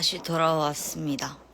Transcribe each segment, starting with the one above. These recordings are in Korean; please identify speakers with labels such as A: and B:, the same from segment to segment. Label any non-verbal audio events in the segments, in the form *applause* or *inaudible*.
A: 다시 돌아왔습니다.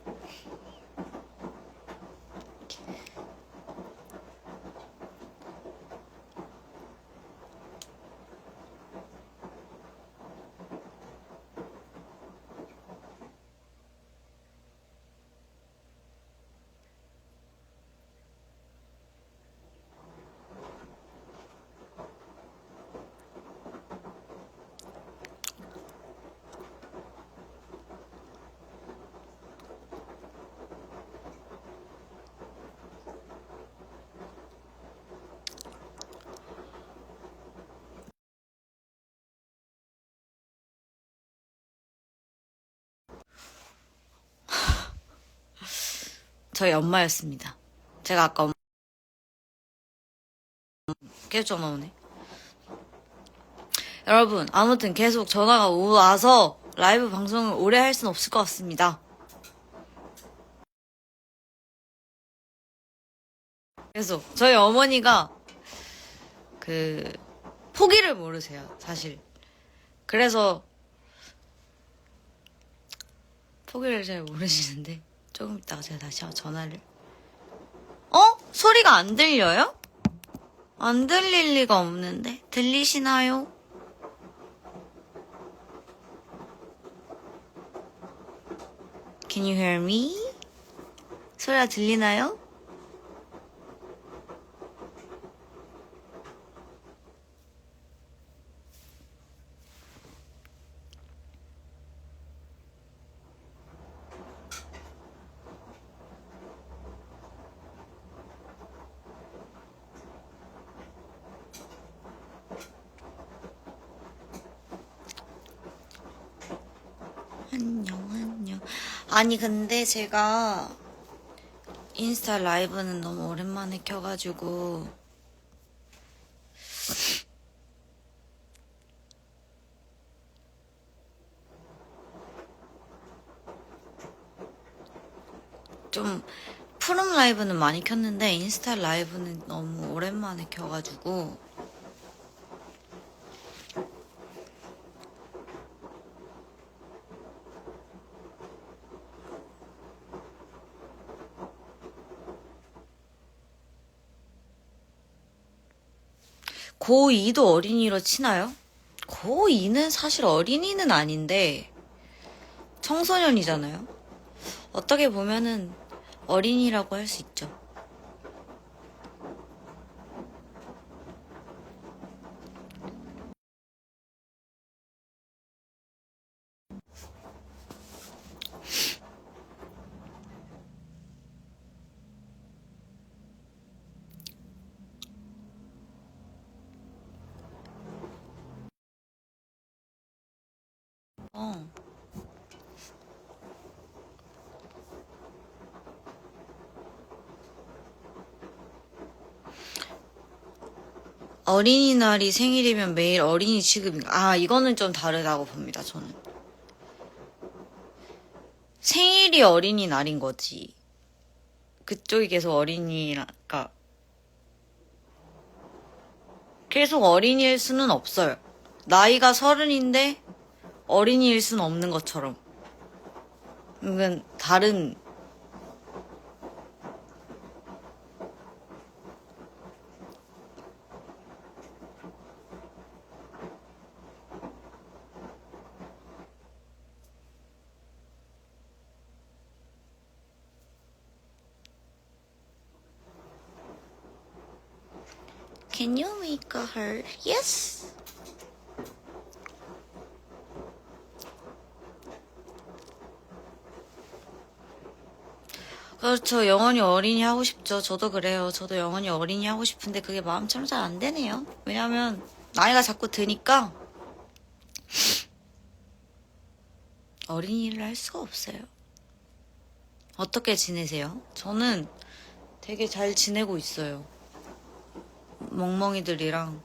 A: 저희 엄마였습니다. 제가 아까 엄... 계속 전화 오네. 여러분, 아무튼 계속 전화가 와서 라이브 방송을 오래 할 순 없을 것 같습니다. 계속 저희 어머니가 그 포기를 모르세요, 사실. 그래서 포기를 잘 모르시는데 조금 있다가 제가 다시 전화를 어? 소리가 안 들려요? 안 들릴 리가 없는데 들리시나요? Can you hear me? 소리가 들리나요? 안녕, 안녕. 아니, 근데 제가 인스타 라이브는 너무 오랜만에 켜가지고. 좀 프롬 라이브는 많이 켰는데 인스타 라이브는 너무 오랜만에 켜가지고 고2도 어린이로 치나요? 고2는 사실 어린이는 아닌데 청소년이잖아요. 어떻게 보면은 어린이라고 할 수 있죠. 어. 어린이날이 생일이면 매일 어린이 취급인가? 아, 이거는 좀 다르다고 봅니다, 저는. 생일이 어린이날인 거지. 그쪽이 계속 어린이니까. 계속 어린이일 수는 없어요. 나이가 서른인데 어린이일 수는 없는 것처럼. 이건 다른 Can you make a heart? Yes. 그렇죠. 영원히 어린이 하고 싶죠. 저도 그래요. 저도 영원히 어린이 하고 싶은데 그게 마음처럼 잘 안 되네요. 왜냐면 나이가 자꾸 드니까 어린이를 할 수가 없어요. 어떻게 지내세요? 저는 되게 잘 지내고 있어요. 멍멍이들이랑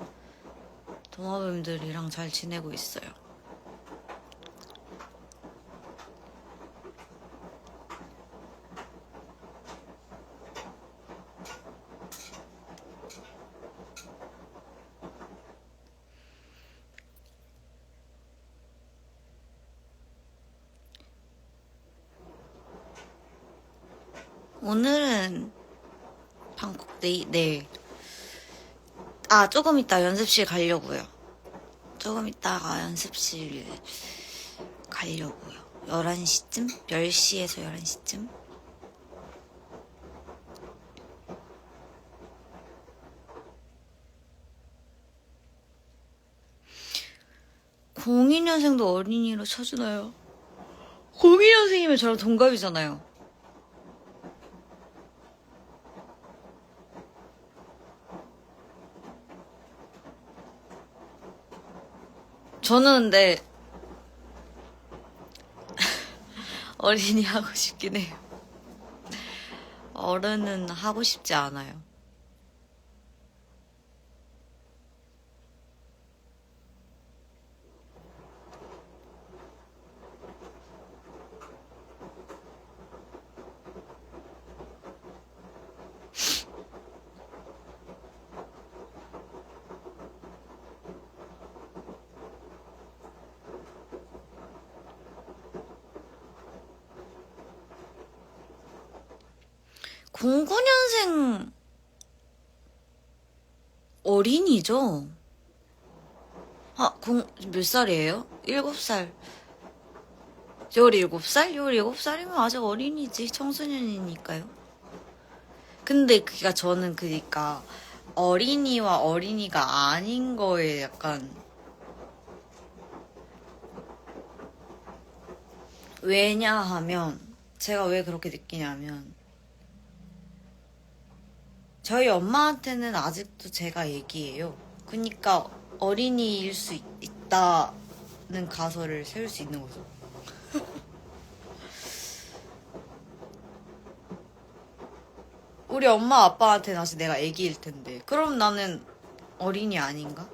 A: 도마뱀들이랑 잘 지내고 있어요. 오늘은 방콕 내일, 내일. 아, 조금 이따 연습실 가려고요. 조금 이따가 연습실 가려고요. 11시쯤? 10시에서 11시쯤? 공이 년생도 어린이로 쳐주나요? 공이 년생이면 저랑 동갑이잖아요. 저는 근데 *laughs* 어린이 하고 싶긴 해요. 어른은 하고 싶지 않아요. 공구 년생 어린이죠? 아, 공, 몇 살이에요? 일곱 살. 17살? 17살이면 아직 어린이지. 청소년이니까요. 근데 그니까 저는 그니까 어린이와 어린이가 아닌 거에 약간 왜냐하면 제가 왜 그렇게 느끼냐면 저희 엄마한테는 아직도 제가 애기예요. 그니까 어린이일 수 있, 있다는 가설을 세울 수 있는 거죠. 우리 엄마 아빠한테는 아직 내가 애기일 텐데. 그럼 나는 어린이 아닌가?